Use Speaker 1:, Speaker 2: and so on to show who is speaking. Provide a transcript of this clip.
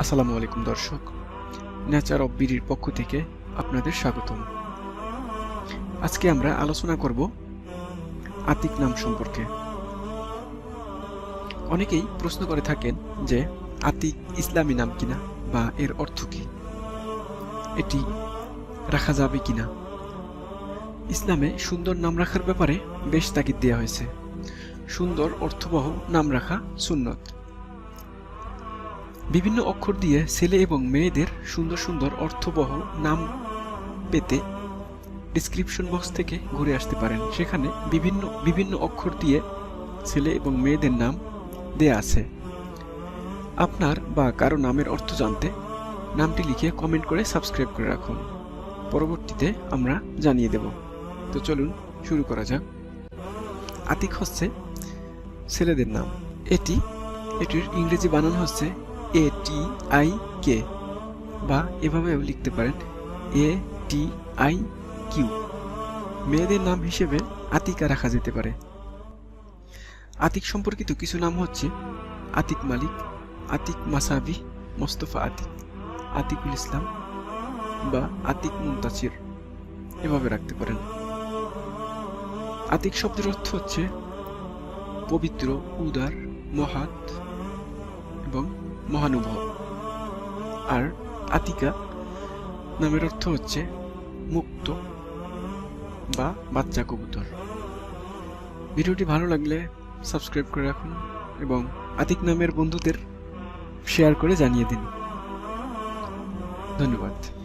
Speaker 1: আসসালামু আলাইকুম দর্শক। নেচার অফ বিডির পক্ষ থেকে আপনাদের স্বাগতম। আজকে আমরা আলোচনা করব আতিক নাম সম্পর্কে। অনেকেই প্রশ্ন করে থাকেন যে, আতিক ইসলামী নাম কিনা বা এর অর্থ কি? এটি রাখা যাবে কিনা? ইসলামে সুন্দর নাম রাখার ব্যাপারে বেশ তাগিদ দেওয়া হয়েছে। সুন্দর অর্থবহ নাম রাখা সুন্নত। বিভিন্ন অক্ষর দিয়ে ছেলে এবং মেয়েদের সুন্দর সুন্দর অর্থবহ নাম পেতে ডিসক্রিপশন বক্স থেকে ঘুরে আসতে পারেন। সেখানে বিভিন্ন বিভিন্ন অক্ষর দিয়ে ছেলে এবং মেয়েদের নাম দেয়া আছে। আপনার বা কারও নামের অর্থ জানতে নামটি লিখে কমেন্ট করে সাবস্ক্রাইব করে রাখুন। পরবর্তীতে আমরা জানিয়ে দেব। তো চলুন শুরু করা যাক। আতিক হচ্ছে ছেলেদের নাম। এটি, এটির ইংরেজি বানান হচ্ছে এ টি আই কে বা এভাবেও লিখতে পারেন এ টি আই কিউ মেয়েদের নাম হিসেবে আতিকা রাখা যেতে পারে। আতিক সম্পর্কিত কিছু নাম হচ্ছে আতিক মালিক, আতিক মাসাবি, মোস্তফা আতিক, আতিকুল ইসলাম বা আতিক মুন্তাসির। এভাবে রাখতে পারেন। আতিক শব্দের অর্থ হচ্ছে পবিত্র, উদার মহাত এবং মহানুভব। আর আতিকা নামের অর্থ হচ্ছে মুক্ত বা বাচ্চা কবুতর। ভিডিওটি ভালো লাগলে সাবস্ক্রাইব করে রাখুন এবং আতিক নামের বন্ধুদের শেয়ার করে জানিয়ে দিন। ধন্যবাদ।